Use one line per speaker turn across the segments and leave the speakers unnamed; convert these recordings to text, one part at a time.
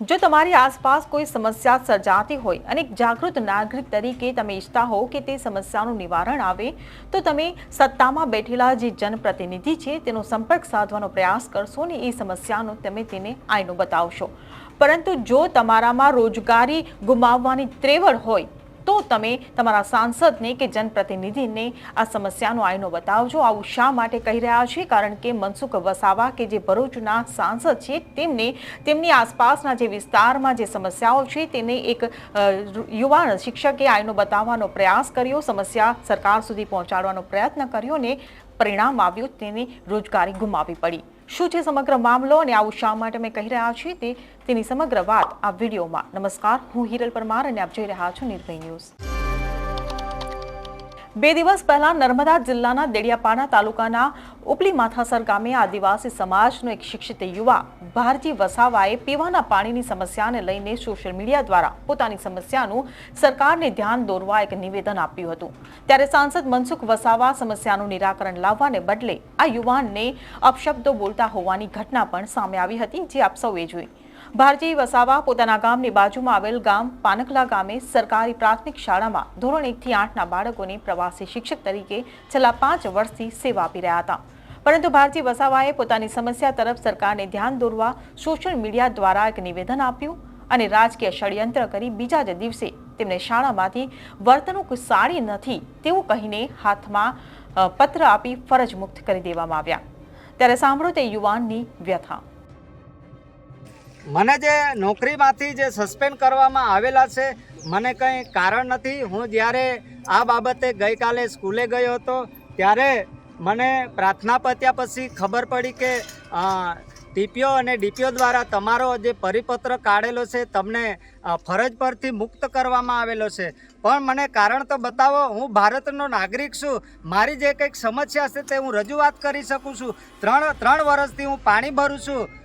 જો તમારી આસપાસ કોઈ સમસ્યા સર્જાતી હોય અને જાગૃત નાગરિક તરીકે તમે ઈચ્છતા હો કે તે સમસ્યાનું નિવારણ આવે, તો તમે સત્તામાં બેઠેલા જે જનપ્રતિનિધિ છે તેનો સંપર્ક સાધવાનો પ્રયાસ કરશો ને એ સમસ્યાનો તમે તેને આયનો બતાવશો. પરંતુ જો તમારામાં રોજગારી ગુમાવવાની ત્રેવડ હોય તો તમે તમારા સાંસદને કે જનપ્રતિનિધિને આ સમસ્યાનો આઈનો બતાવજો. આવું શા માટે કહી રહ્યા છે? કારણ કે મનસુખ વસાવા કે જે ભરૂચના સાંસદ છે, તેમને તેમની આસપાસના જે વિસ્તારમાં જે સમસ્યાઓ છે, તેને એક યુવાન શિક્ષકે આઈનો બતાવવાનો પ્રયાસ કર્યો. સમસ્યા સરકાર સુધી પહોંચાડવાનો પ્રયત્ન કર્યો ને પરિણામ આવ્યું, તેની રોજગારી ગુમાવી પડી. શું છે સમગ્ર મામલો અને આવું શા માટે અમે કહી રહ્યા છીએ તે તેની સમગ્ર વાત આ વિડીયોમાં. નમસ્કાર, હું હિરલ પરમાર અને આપ જોઈ રહ્યા છો નિર્ભય ન્યૂઝ. બે દિવસ પહેલા નર્મદા જિલ્લાના દેડિયાપાડા તાલુકાના ઉપલી માથાસર ગામે આદિવાસી સમાજનો એક શિક્ષિત યુવા ભારતી વસાવાએ પીવાના પાણીની સમસ્યાને લઈને સોશિયલ મીડિયા દ્વારા પોતાની સમસ્યાનું સરકારને ધ્યાન દોરવા એક નિવેદન આપ્યું હતું. ત્યારે સાંસદ મનસુખ વસાવા સમસ્યાનું નિરાકરણ લાવવાને બદલે આ યુવાનને અપશબ્દો બોલતા હોવાની ઘટના પણ સામે આવી હતી, જે આપ સૌએ જોઈ. ભારતી વસાવા પોતાના ગામની બાજુમાં આવેલ ગામ પાનકલા ગામે સરકારી પ્રાથમિક શાળામાં ધોરણ એકથી આઠના બાળકોને પ્રવાસી શિક્ષક તરીકે છેલ્લા પાંચ વર્ષથી સેવા આપી રહ્યા હતા. પરંતુ ભારજી વસાવાએ પોતાની સમસ્યા તરફ સરકારને ધ્યાન દોરવા સોશિયલ મીડિયા દ્વારા એક નિવેદન આપ્યું અને રાજકીય ષડયંત્ર કરી બીજા જ દિવસે તેમને શાળામાંથી વર્તણૂક સારી નથી તેવું કહીને હાથમાં પત્ર આપી ફરજ મુક્ત કરી દેવામાં આવ્યા. ત્યારે સાંભળો તે યુવાનની વ્યથા.
મને જે નોકરીમાંથી જે સસ્પેન્ડ કરવામાં આવેલા છે, મને કંઈ કારણ નથી. હું જ્યારે આ બાબતે ગઈકાલે સ્કૂલે ગયો હતો, ત્યારે મને પ્રાર્થના પત્યા પછી ખબર પડી કે ટીપીઓ અને ડીપીઓ દ્વારા તમારો જે પરિપત્ર કાઢેલો છે, તમને ફરજ પરથી મુક્ત કરવામાં આવેલો છે. પણ મને કારણ તો બતાવો, હું ભારતનો નાગરિક છું. મારી જે કંઈક સમસ્યા છે તે હું રજૂઆત કરી શકું છું. ત્રણ ત્રણ વર્ષથી હું પાણી ભરું છું.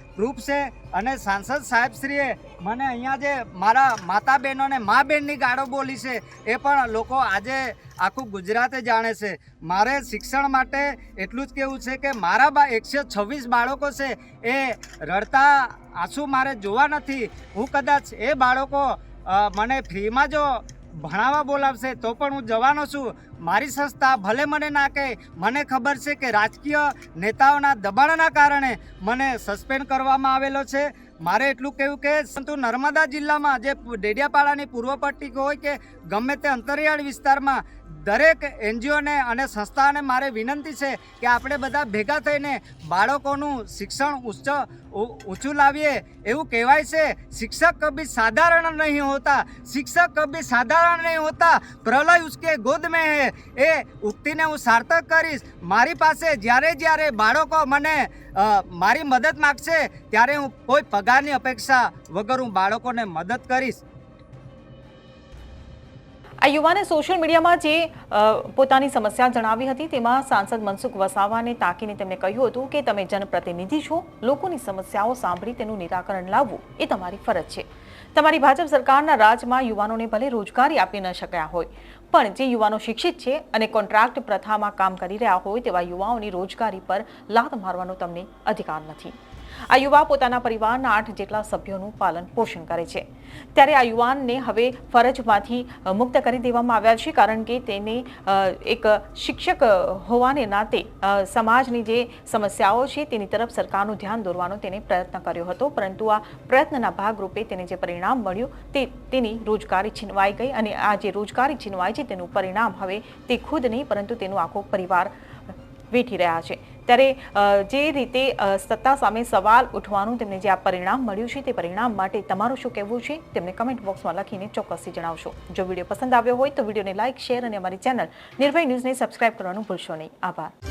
પ્રૂફ છે અને સાંસદ સાહેબશ્રીએ મને અહીંયા જે મારા માતા બહેનોને મા બહેનની ગાળો બોલી છે એ પણ લોકો આજે આખું ગુજરાતે જાણે છે. મારે શિક્ષણ માટે એટલું જ કહેવું છે કે મારા બા એકસો છવ્વીસ બાળકો છે એ રડતા આંસુ મારે જોવા નથી. હું કદાચ એ બાળકો મને ફ્રીમાં જો ભણાવવા બોલાવશે તો પણ હું જવાનો છું. મારી સંસ્થા ભલે મને ના કહે, મને ખબર છે કે રાજકીય નેતાઓના દબાણના કારણે મને સસ્પેન્ડ કરવામાં આવેલો છે. મારે એટલું કહેવું કે પરંતુ નર્મદા જિલ્લામાં જે ડેડિયાપાડાની પૂર્વ પટ્ટી હોય કે ગમે તે અંતરિયાળ વિસ્તારમાં દરેક એનજીઓને અને સંસ્થાને મારે વિનંતી છે કે આપણે બધા ભેગા થઈને બાળકોનું શિક્ષણ ઉચ્ચ ઊંચું લાવીએ. એવું કહેવાય છે, શિક્ષક કભી સાધારણ નહીં હોતા, શિક્ષક કભી સાધારણ નહીં હોતા. પ્રલય ઉસકે ગોદ મેં હે. એ ઉક્તિને હું સાર્થક કરીશ. મારી પાસે જ્યારે જ્યારે બાળકો મને મારી મદદ માગશે, ત્યારે હું કોઈ પગારની અપેક્ષા વગર હું બાળકોને મદદ કરીશ.
આ યુવાને સોશિયલ મીડિયામાં જે પોતાની સમસ્યા જણાવી હતી, તેમાં સાંસદ મનસુખ વસાવાને તાકીને તેમણે કહ્યું હતું કે, તમે જનપ્રતિનિધિ છો, લોકોની સમસ્યાઓ સાંભળી તેનું નિરાકરણ લાવવું એ તમારી ફરજ છે. તમારી ભાજપ સરકારના રાજમાં યુવાનોને ભલે રોજગારી આપી ન શક્યા હોય, પણ જે યુવાનો શિક્ષિત છે અને કોન્ટ્રાક્ટ પ્રથામાં કામ કરી રહ્યા હોય, તેવા યુવાઓની રોજગારી પર લાત મારવાનો તમને અધિકાર નથી. આ યુવા પોતાના પરિવારના આઠ જેટલા સભ્યોનું પાલન પોષણ કરે છે. ત્યારે આ યુવાનને હવે ફરજમાંથી મુક્ત કરી દેવામાં આવ્યા છે, કારણ કે તેને એક શિક્ષક હોવાને નાતે સમાજની જે સમસ્યાઓ છે તેની તરફ સરકારનું ધ્યાન દોરવાનો તેને પ્રયત્ન કર્યો હતો. પરંતુ આ પ્રયત્નના ભાગરૂપે તેને જે પરિણામ મળ્યું તે, તેની રોજગારી છીનવાઈ ગઈ અને આ જે રોજગારી છીનવાઈ છે તેનું પરિણામ હવે તે ખુદ નહીં, પરંતુ તેનો આખો પરિવાર વેઠી રહ્યા છે. ત્યારે જે રીતે સત્તા સામે સવાલ ઉઠવાનું તેમને જે આ પરિણામ મળ્યું છે તે પરિણામ માટે તમારું શું કહેવું છે તેમને કમેન્ટ બોક્સમાં લખીને ચોક્કસથી જણાવશો. જો વીડિયો પસંદ આવ્યો હોય તો વિડીયોને લાઇક શેર અને અમારી ચેનલ નિર્ભય ન્યૂઝને સબસ્ક્રાઇબ કરવાનું ભૂલશો નહીં. આભાર.